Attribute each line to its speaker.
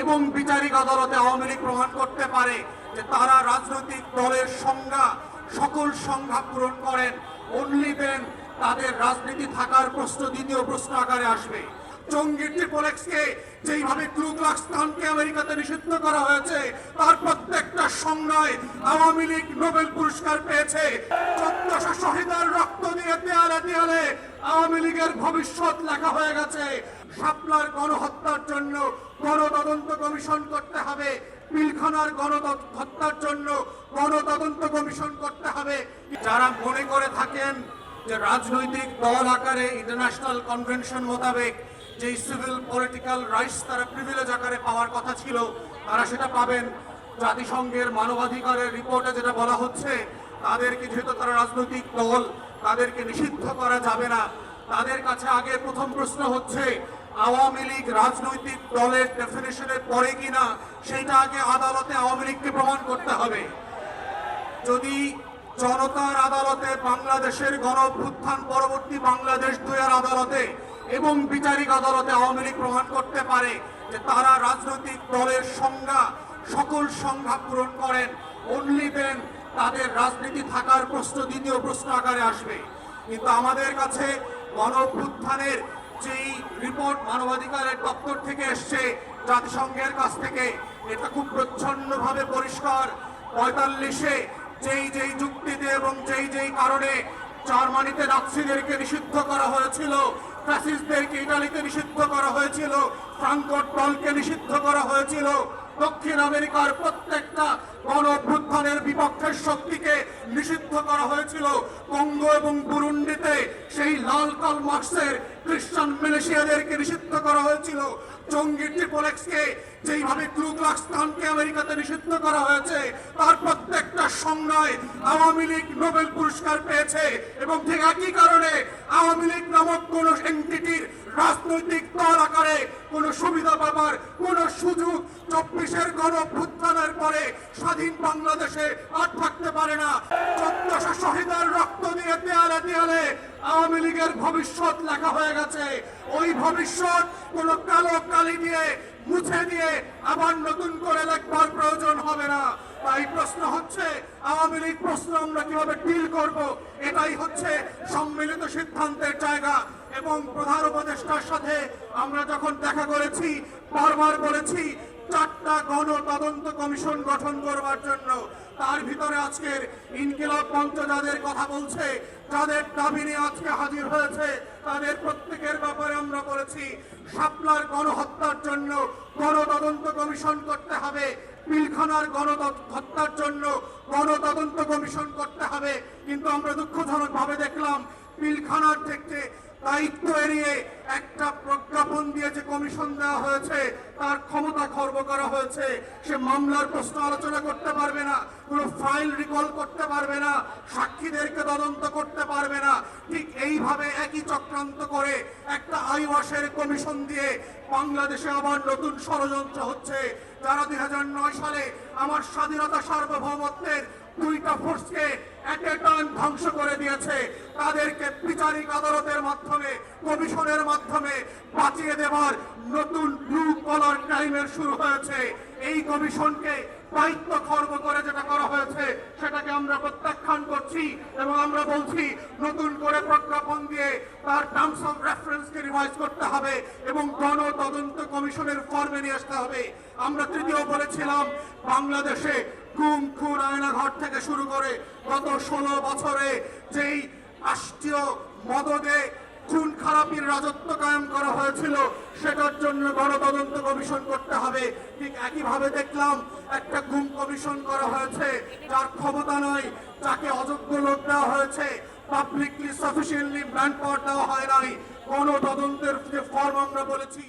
Speaker 1: এবং বিচারিক আদালতে আওয়ামী লীগ প্রমাণ করতে পারে যে তারা রাজনৈতিক দলের সংজ্ঞা, সকল সংজ্ঞা পূরণ করেন। অনলি দেন তাদের রাজনীতি থাকার প্রশ্ন দ্বিতীয় প্রশ্ন আকারে আসবে। জঙ্গি ট্রিপোলেক্সকে যেইভাবে ক্লুক্লাক্স স্থানকে আমেরিকাতে নিষিদ্ধ করা হয়েছে, তার সংজ্ঞায় আওয়ামী লীগ নোবেল পুরস্কার পেয়েছে। চোদ্দশো শহীদের রক্ত দিয়ে দেয়ালে দেয়ালে আওয়ামী লীগের ভবিষ্যৎ লেখা হয়ে গেছে। শাপলার গণহত্যার জন্য গণতদন্ত কমিশন করতে হবে। পিলখানার গণহত্যার জন্য গণতদন্ত কমিশন করতে হবে। যারা মনে করে থাকেন যে রাজনৈতিক দল আকারে ইন্টারন্যাশনাল কনভেনশন মোতাবেক যে সিভিল পলিটিক্যাল রাইটস তারা প্রিভিলেজ আকারে পাওয়ার কথা ছিল, তারা সেটা পাবেন। জাতিসংঘের মানবাধিকারের রিপোর্টে যেটা বলা হচ্ছে তাদেরকে যেহেতু তারা রাজনৈতিক দল, তাদেরকে নিষিদ্ধ করা যাবে না। তাদের কাছে আগে প্রথম প্রশ্ন হচ্ছে, আওয়ামী লীগ রাজনৈতিক দলের ডেফিনেশনে পড়ে কিনা সেটা আগে আদালতে আওয়ামী লীগকে প্রমাণ করতে হবে। যদি জনতার আদালতে বাংলাদেশের গণ পরবর্তী বাংলাদেশ দুয়ের আদালতে এবং বিচারিক আদালতে আওয়ামী লীগ প্রমাণ করতে পারে যে তারা রাজনৈতিক দলের সংজ্ঞা সকল সংজ্ঞা পূরণ করেন। অনলি দেন তাদের রাজনীতি থাকার প্রশ্ন, দ্বিতীয় প্রশ্ন আকারে আসবে। কিন্তু আমাদের কাছে গণ অভ্যুত্থানের যেই রিপোর্ট মানবাধিকারের দপ্তর থেকে এসছে, জাতিসংঘের কাছ থেকে, এটা খুব প্রচ্ছন্নভাবে পরিষ্কার। পঁয়তাল্লিশে যেই যেই যুক্তিতে এবং যেই যেই কারণে জার্মানিতে নাৎসিদেরকে নিষিদ্ধ করা হয়েছিল ফ্যাসিস্টদেরকে ইটালিতে নিষিদ্ধ করা হয়েছিল ফ্রাঙ্কট দলকে নিষিদ্ধ করা হয়েছিল। দক্ষিণ আমেরিকার প্রত্যেকটা গণ অভ্যুত্থানের বিপক্ষের শক্তিকে নিষিদ্ধ করা হয়েছিল। কঙ্গো এবং বুরুন্ডিতে সেই লাল কাল মার্কসের খ্রিস্টান মিলেশিয়াদেরকে নিষিদ্ধ করা হয়েছিল। জঙ্গি ট্রিপলেক্সকে যেইভাবে ক্লুক্লাক্স আমেরিকাতে নিষিদ্ধ করা হয়েছে, তার প্রত্যেকটা সংজ্ঞায় আওয়ামী লীগ নোবেল পুরস্কার পেয়েছে এবং ঠিক একই কারণে আওয়ামী লীগ নামক কোন এন্টিটির রাজনৈতিক দল আকারে কোন সুবিধা পাবার কোন সুযোগ চব্বিশের গণ অভ্যুত্থানের পরে স্বাধীন বাংলাদেশে আর থাকতে পারে না। চোদ্দশো শহীদের রক্ত দিয়ে দেয়ালে দেয়ালে আওয়ামী লীগের ভবিষ্যৎ লেখা হয়ে গেছে। ওই ভবিষ্যৎ কোন কালো কালি দিয়ে মুছে দিয়ে আবার নতুন করে লেখবার প্রয়োজন হবে না। তাই প্রশ্ন হচ্ছে, আওয়ামী লীগ প্রশ্ন আমরা কীভাবে ডিল করব? এটাই হচ্ছে সম্মিলিত সিদ্ধান্তের জায়গা। এবং প্রধান উপদেষ্টার সাথে আমরা যখন দেখা করেছি, বারবার বলেছি, চারটা গণ তদন্ত কমিশন গঠন করবার জন্য। তার ভিতরে আজকের ইনকিলাব মঞ্চ যাদের কথা বলছে, যাদের দাবি নিয়ে আজকে হাজির হয়েছে, তাদের প্রত্যেকের ব্যাপারে আমরা বলেছি, শাপলার গণহত্যার জন্য গণতদন্ত কমিশন করতে হবে। পিলখানার গণহত্যার জন্য গণতদন্ত কমিশন করতে হবে। কিন্তু আমরা দুঃখজনক ভাবে দেখলাম, পিলখানার থেকে দায়িত্ব এড়িয়ে একটা প্রজ্ঞাপন দিয়ে যে কমিশন দেওয়া হয়েছে, তার ক্ষমতা খর্ব করা হয়েছে। সে মামলার প্রশ্ন আলোচনা করতে পারবে না, কোনো ফাইল রিকল করতে পারবে না, সাক্ষীদেরকে তদন্ত করতে পারবে না। এইভাবে একই চক্রান্ত করে একটা আইওয়াসের কমিশন দিয়ে বাংলাদেশে আবার নতুন ষড়যন্ত্র হচ্ছে। যারা দুই সালে আমার স্বাধীনতা সার্বভৌমত্বের দুইটা ফোর্সকে টান ধ্বংস করে দিয়েছে, তাদেরকে বিচারিক আদালতের মাধ্যমে কমিশনের মাধ্যমে বাঁচিয়ে দেওয়ার নতুন ব্লু কলার ক্রাইমের শুরু হয়েছে। এই কমিশনকে দায়িত্ব খর্ব করে যেটা করা হয়েছে, সেটাকে আমরা প্রত্যাখ্যান করছি এবং আমরা বলছি, নতুন করে প্রজ্ঞাপন দিয়ে তার টার্মস অফ রেফারেন্সকে রিভাইজ করতে হবে এবং গণ তদন্ত কমিশনের ফর্মে নিয়ে আসতে হবে। আমরা তৃতীয় বলেছিলাম, বাংলাদেশে গুম, খুন আয়নাঘর থেকে শুরু করে গত ষোলো বছরে যেই রাষ্ট্রীয় মদদে খুন খারাপির রাজত্ব কায়েম করা হয়েছিল, সেটার জন্য গণতদন্ত কমিশন করতে হবে। ঠিক একইভাবে দেখলাম, একটা গুম কমিশন করা হয়েছে, যার ক্ষমতা নয় যাকে অযোগ্য লোক দেওয়া হয়েছে পাবলিকলি সাফিসিয়েন্টলি ম্যান পাওয়ার দেওয়া হয় নাই গণতদন্তের যে ফর্ম আমরা বলেছি